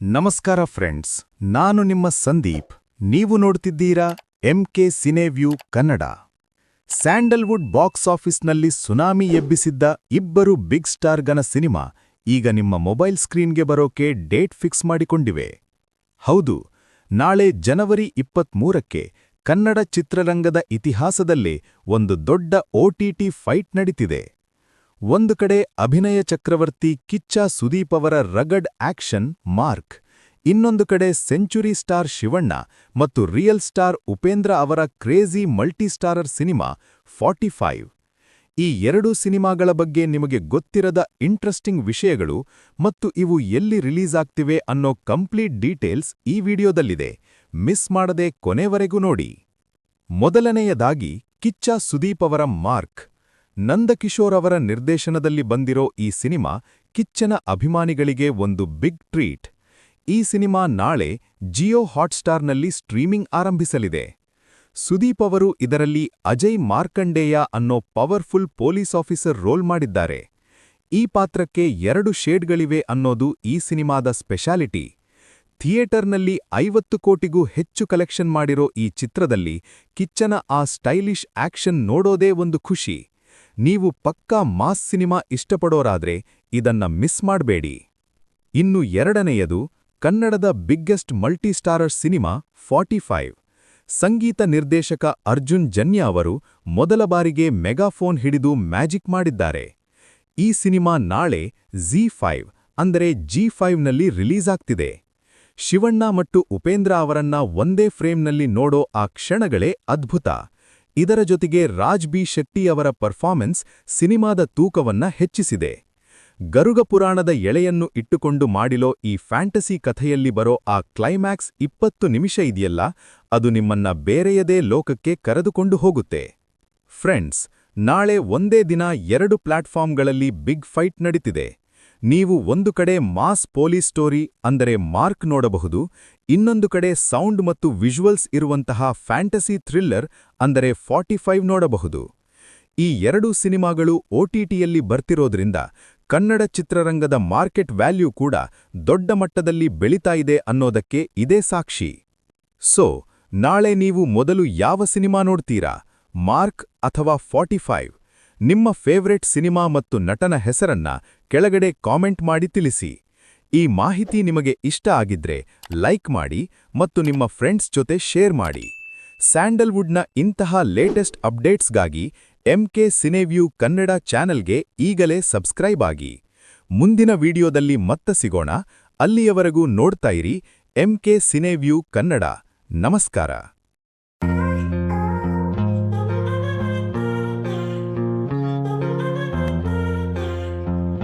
ನಮಸ್ಕಾರ ಫ್ರೆಂಡ್ಸ್, ನಾನು ನಿಮ್ಮ ಸಂದೀಪ್. ನೀವು ನೋಡ್ತಿದ್ದೀರಾ MK cine view Kannada. Sandalwood box ಆಫೀಸ್ನಲ್ಲಿ ಸುನಾಮಿ ಎಬ್ಬಿಸಿದ್ದ ಇಬ್ಬರು ಬಿಗ್ ಸ್ಟಾರ್ಗನ ಸಿನಿಮಾ ಈಗ ನಿಮ್ಮ ಮೊಬೈಲ್ ಸ್ಕ್ರೀನ್ಗೆ ಬರೋಕೆ ಡೇಟ್ ಫಿಕ್ಸ್ ಮಾಡಿಕೊಂಡಿವೆ. ಹೌದು, ನಾಳೆ ಜನವರಿ ಇಪ್ಪತ್ಮೂರಕ್ಕೆ ಕನ್ನಡ ಚಿತ್ರರಂಗದ ಇತಿಹಾಸದಲ್ಲೇ ಒಂದು ದೊಡ್ಡ ಓಟಿಟಿ ಫೈಟ್ ನಡೀತಿದೆ. ಒಂದು ಕಡೆ ಅಭಿನಯ ಚಕ್ರವರ್ತಿ ಕಿಚ್ಚ ಸುದೀಪ್ ಅವರ ರಗಡ್ ಆಕ್ಷನ್ ಮಾರ್ಕ್, ಇನ್ನೊಂದು ಕಡೆ ಸೆಂಚುರಿ ಸ್ಟಾರ್ ಶಿವಣ್ಣ ಮತ್ತು ರಿಯಲ್ ಸ್ಟಾರ್ ಉಪೇಂದ್ರ ಅವರ crazy multistarrer cinema forty five. ಈ ಎರಡೂ ಸಿನಿಮಾಗಳ ಬಗ್ಗೆ ನಿಮಗೆ ಗೊತ್ತಿರದ ಇಂಟ್ರೆಸ್ಟಿಂಗ್ ವಿಷಯಗಳು ಮತ್ತು ಇವು ಎಲ್ಲಿ ರಿಲೀಸ್ ಆಗ್ತಿವೆ ಅನ್ನೋ ಕಂಪ್ಲೀಟ್ ಡೀಟೇಲ್ಸ್ ಈ ವಿಡಿಯೋದಲ್ಲಿದೆ. ಮಿಸ್ ಮಾಡದೆ ಕೊನೆವರೆಗೂ ನೋಡಿ. ಮೊದಲನೆಯದಾಗಿ ಕಿಚ್ಚ ಸುದೀಪ್ ಅವರ ಮಾರ್ಕ್. ನಂದಕಿಶೋರ್ ಅವರ ನಿರ್ದೇಶನದಲ್ಲಿ ಬಂದಿರೋ ಈ ಸಿನಿಮಾ ಕಿಚ್ಚನ ಅಭಿಮಾನಿಗಳಿಗೆ ಒಂದು ಬಿಗ್ ಟ್ರೀಟ್. ಈ ಸಿನಿಮಾ ನಾಳೆ ಜಿಯೋ ಹಾಟ್ಸ್ಟಾರ್ನಲ್ಲಿ ಸ್ಟ್ರೀಮಿಂಗ್ ಆರಂಭಿಸಲಿದೆ. ಸುದೀಪ್ ಅವರು ಇದರಲ್ಲಿ ಅಜಯ್ ಮಾರ್ಕಂಡೇಯ ಅನ್ನೋ ಪವರ್ಫುಲ್ ಪೊಲೀಸ್ ಆಫೀಸರ್ ರೋಲ್ ಮಾಡಿದ್ದಾರೆ. ಈ ಪಾತ್ರಕ್ಕೆ ಎರಡು ಶೇಡ್ಗಳಿವೆ ಅನ್ನೋದು ಈ ಸಿನಿಮಾದ ಸ್ಪೆಷಾಲಿಟಿ. ಥಿಯೇಟರ್ನಲ್ಲಿ ಐವತ್ತು ಕೋಟಿಗೂ ಹೆಚ್ಚು ಕಲೆಕ್ಷನ್ ಮಾಡಿರೋ ಈ ಚಿತ್ರದಲ್ಲಿ ಕಿಚ್ಚನ ಆ ಸ್ಟೈಲಿಶ್ ಆಕ್ಷನ್ ನೋಡೋದೇ ಒಂದು ಖುಷಿ. ನೀವು ಪಕ್ಕಾ ಮಾಸ್ ಸಿನಿಮಾ ಇಷ್ಟಪಡೋರಾದ್ರೆ ಇದನ್ನ ಮಿಸ್ ಮಾಡಬೇಡಿ. ಇನ್ನು ಎರಡನೆಯದು, ಕನ್ನಡದ biggest multistarrer cinema forty five. ಸಂಗೀತ ನಿರ್ದೇಶಕ ಅರ್ಜುನ್ ಜನ್ಯ ಅವರು ಮೊದಲ ಬಾರಿಗೆ ಮೆಗಾಫೋನ್ ಹಿಡಿದು ಮ್ಯಾಜಿಕ್ ಮಾಡಿದ್ದಾರೆ. ಈ ಸಿನಿಮಾ ನಾಳೆ ಜಿ ಫೈವ್, ಅಂದರೆ ಜಿ ಫೈವ್ನಲ್ಲಿ ರಿಲೀಸ್ ಆಗ್ತಿದೆ. ಶಿವಣ್ಣ ಮತ್ತು ಉಪೇಂದ್ರ ಅವರನ್ನ ಒಂದೇ ಫ್ರೇಮ್ನಲ್ಲಿ ನೋಡೋ ಆ ಕ್ಷಣಗಳೇ ಅದ್ಭುತ. ಇದರ ಜೊತೆಗೆ ರಾಜ್ ಬಿ ಶೆಟ್ಟಿ ಅವರ ಪರ್ಫಾರ್ಮೆನ್ಸ್ ಸಿನಿಮಾದ ತೂಕವನ್ನ ಹೆಚ್ಚಿಸಿದೆ. ಗರುಗ ಪುರಾಣದ ಎಳೆಯನ್ನು ಇಟ್ಟುಕೊಂಡು ಮಾಡಿಲೋ ಈ ಫ್ಯಾಂಟಸಿ ಕಥೆಯಲ್ಲಿ ಬರೋ ಆ ಕ್ಲೈಮ್ಯಾಕ್ಸ್ ಇಪ್ಪತ್ತು ನಿಮಿಷ ಇದೆಯಲ್ಲ, ಅದು ನಿಮ್ಮನ್ನ ಬೇರೆಯದೇ ಲೋಕಕ್ಕೆ ಕರೆದುಕೊಂಡು ಹೋಗುತ್ತೆ. ಫ್ರೆಂಡ್ಸ್, ನಾಳೆ ಒಂದೇ ದಿನ ಎರಡು ಪ್ಲಾಟ್ಫಾರ್ಮ್ಗಳಲ್ಲಿ ಬಿಗ್ ಫೈಟ್ ನಡೀತಿದೆ. ನೀವು ಒಂದು ಕಡೆ ಮಾಸ್ ಪೊಲೀಸ್ ಸ್ಟೋರಿ ಅಂದರೆ ಮಾರ್ಕ್ ನೋಡಬಹುದು, ಇನ್ನೊಂದು ಕಡೆ ಸೌಂಡ್ ಮತ್ತು ವಿಜುವಲ್ಸ್ ಇರುವಂತಹ ಫ್ಯಾಂಟಸಿ ಥ್ರಿಲ್ಲರ್ ಅಂದರೆ ಫಾರ್ಟಿ ಫೈವ್ ನೋಡಬಹುದು. ಈ ಎರಡೂ ಸಿನಿಮಾಗಳು ಒಟಿಟಿಯಲ್ಲಿ ಬರ್ತಿರೋದ್ರಿಂದ ಕನ್ನಡ ಚಿತ್ರರಂಗದ ಮಾರ್ಕೆಟ್ ವ್ಯಾಲ್ಯೂ ಕೂಡ ದೊಡ್ಡ ಮಟ್ಟದಲ್ಲಿ ಬೆಳೀತಾ ಇದೆ ಅನ್ನೋದಕ್ಕೆ ಇದೇ ಸಾಕ್ಷಿ. ಸೊ, ನಾಳೆ ನೀವು ಮೊದಲು ಯಾವ ಸಿನಿಮಾ ನೋಡ್ತೀರಾ? ಮಾರ್ಕ್ ಅಥವಾ ಫಾರ್ಟಿ ಫೈವ್? ನಿಮ್ಮ ಫೇವ್ರೆಟ್ ಸಿನಿಮಾ ಮತ್ತು ನಟನ ಹೆಸರನ್ನ ಕೆಳಗಡೆ ಕಾಮೆಂಟ್ ಮಾಡಿ ತಿಳಿಸಿ. ಈ ಮಾಹಿತಿ ನಿಮಗೆ ಇಷ್ಟ ಆಗಿದ್ರೆ ಲೈಕ್ ಮಾಡಿ ಮತ್ತು ನಿಮ್ಮ ಫ್ರೆಂಡ್ಸ್ ಜೊತೆ ಶೇರ್ ಮಾಡಿ. ಸ್ಯಾಂಡಲ್ವುಡ್ನ ಇಂತಹ ಲೇಟೆಸ್ಟ್ ಅಪ್ಡೇಟ್ಸ್ಗಾಗಿ ಎಂಕೆ ಸಿನೆವ್ಯೂ ಕನ್ನಡ ಚಾನೆಲ್ಗೆ ಈಗಲೇ ಸಬ್ಸ್ಕ್ರೈಬ್ ಆಗಿ. ಮುಂದಿನ ವಿಡಿಯೋದಲ್ಲಿ ಮತ್ತೆ ಸಿಗೋಣ. ಅಲ್ಲಿಯವರೆಗೂ ನೋಡ್ತಾ ಇರಿ ಎಂಕೆ ಸಿನೆವ್ಯೂ ಕನ್ನಡ. ನಮಸ್ಕಾರ.